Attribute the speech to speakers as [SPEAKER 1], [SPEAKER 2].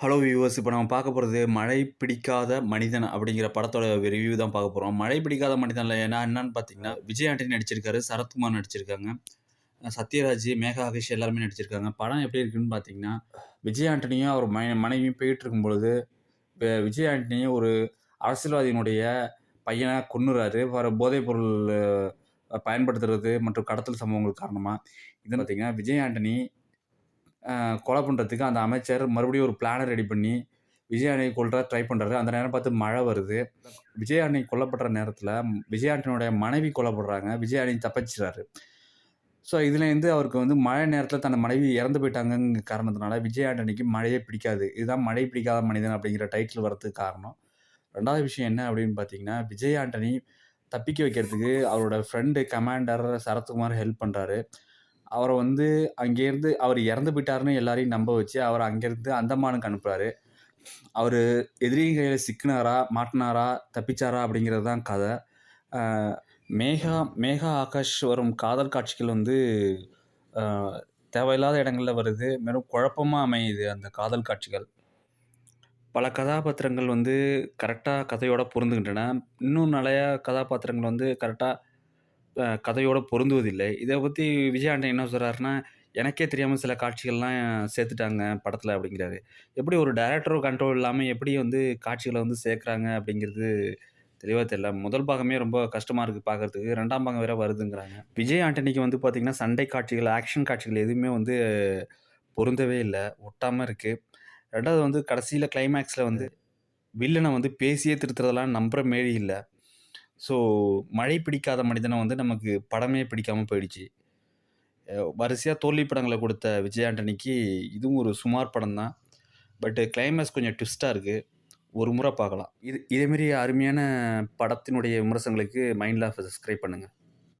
[SPEAKER 1] Hello viewers இப்போ நம்ம பார்க்க போகிறது மழை பிடிக்காத மனிதன் அப்படிங்கிற படத்தோட ரிவ்யூ தான் பார்க்க போகிறோம் மழை பிடிக்காத மனிதனில் ஏன்னா என்னன்னு பார்த்தீங்கன்னா விஜய் ஆண்டனி நடிச்சிருக்காரு சரத்குமார் நடிச்சிருக்காங்க சத்யராஜ் மேகா ஆகேஷ் எல்லாருமே நடிச்சிருக்காங்க. படம் எப்படி இருக்குன்னு பார்த்தீங்கன்னா விஜய் ஆண்டனியும் அவர் மை மனைவியும் போயிட்டு இருக்கும் பொழுது விஜய் ஆண்டனியும் ஒரு அரசியல்வாதியினுடைய பையனை கொன்னுறாரு. வர போதைப் பொருள் பயன்படுத்துறது மற்றும் கடத்தல் சம்பவங்கள் காரணமாக இது பார்த்தீங்கன்னா விஜய் ஆண்டனி கொலை பண்ணுறதுக்கு அந்த அமைச்சர் மறுபடியும் ஒரு பிளானை ரெடி பண்ணி விஜய் ஆண்டனி கொல்ற ட்ரை பண்ணுறாரு அந்த நேரம் பார்த்து மழை வருது. விஜய் கொல்லப்படுற நேரத்தில் விஜய் மனைவி கொல்லப்படுறாங்க. விஜய் தப்பிச்சிடறாரு ஸோ இதுலேருந்து அவருக்கு வந்து மழை நேரத்தில் தன் மனைவி இறந்து போயிட்டாங்கங்கிற காரணத்தினால விஜய் ஆண்டனிக்கு மழையே பிடிக்காது. இதுதான் மழை பிடிக்காத மனிதன் அப்படிங்கிற டைட்டில் வரதுக்கு காரணம். ரெண்டாவது விஷயம் என்ன அப்படின்னு பார்த்தீங்கன்னா விஜய் ஆண்டனி தப்பிக்க வைக்கிறதுக்கு அவரோட ஃப்ரெண்டு கமாண்டர் சரத்குமார் ஹெல்ப் பண்ணுறாரு அவரை வந்து அங்கேருந்து அவர் இறந்து போயிட்டாருன்னு எல்லாரையும் நம்ப வச்சு அவரை அங்கேருந்து அந்தமானுக்கு அனுப்புகிறாரு அவர் எதிரியின் கையில் சிக்கினாரா மாட்டினாரா தப்பிச்சாரா அப்படிங்கிறது தான் கதை. மேகா மேகா ஆகாஷ் வரும் காதல் காட்சிகள் வந்து தேவையில்லாத இடங்களில் வருது. மேலும் குழப்பமாக அமையுது அந்த காதல் காட்சிகள். பல கதாபாத்திரங்கள் வந்து கரெக்டாக கதையோடு பொருந்துகின்றன. இன்னும் நிறையா கதாபாத்திரங்கள் வந்து கரெக்டாக கதையோட பொருந்துவதில்லை. இதை பற்றி விஜய் ஆண்டனி என்ன சொல்கிறாருன்னா எனக்கே தெரியாமல் சில காட்சிகள்லாம் சேர்த்துட்டாங்க படத்தில் அப்படிங்கிறாரு. எப்படி ஒரு டைரக்டரோ கண்ட்ரோல் இல்லாமல் எப்படி வந்து காட்சிகளை வந்து சேர்க்குறாங்க அப்படிங்கிறது தெளிவாக தெரியல. முதல் பாகமே ரொம்ப கஷ்டமாக இருக்குது பார்க்கறதுக்கு ரெண்டாம் பாகம் வேற வருதுங்கிறாங்க. விஜய் ஆண்டனிக்கு வந்து பார்த்திங்கன்னா சண்டை காட்சிகள் ஆக்ஷன் காட்சிகள் எதுவுமே வந்து பொருந்தவே இல்லை. ஒட்டாமல் இருக்குது ரெண்டாவது வந்து கடைசியில் கிளைமேக்ஸில் வந்து வில்லனை வந்து பேசியே திருத்துறதெல்லாம் நம்புற மாரி இல்லை. ஸோ மழை பிடிக்காத மனிதனை வந்து நமக்கு படமே பிடிக்காமல் போயிடுச்சு. வரிசையாக தோல்வி படங்களை கொடுத்த விஜய் ஆண்டனிக்கு இதுவும் ஒரு சுமார் படம் தான். பட்டு கிளைமேக்ஸ் கொஞ்சம் ட்விஸ்ட்டாக இருக்குது ஒரு முறை பார்க்கலாம். இது இதேமாரி அருமையான படத்தினுடைய விமர்சனங்களுக்கு மைண்ட் லாஃப் சப்ஸ்கிரைப் பண்ணுங்கள்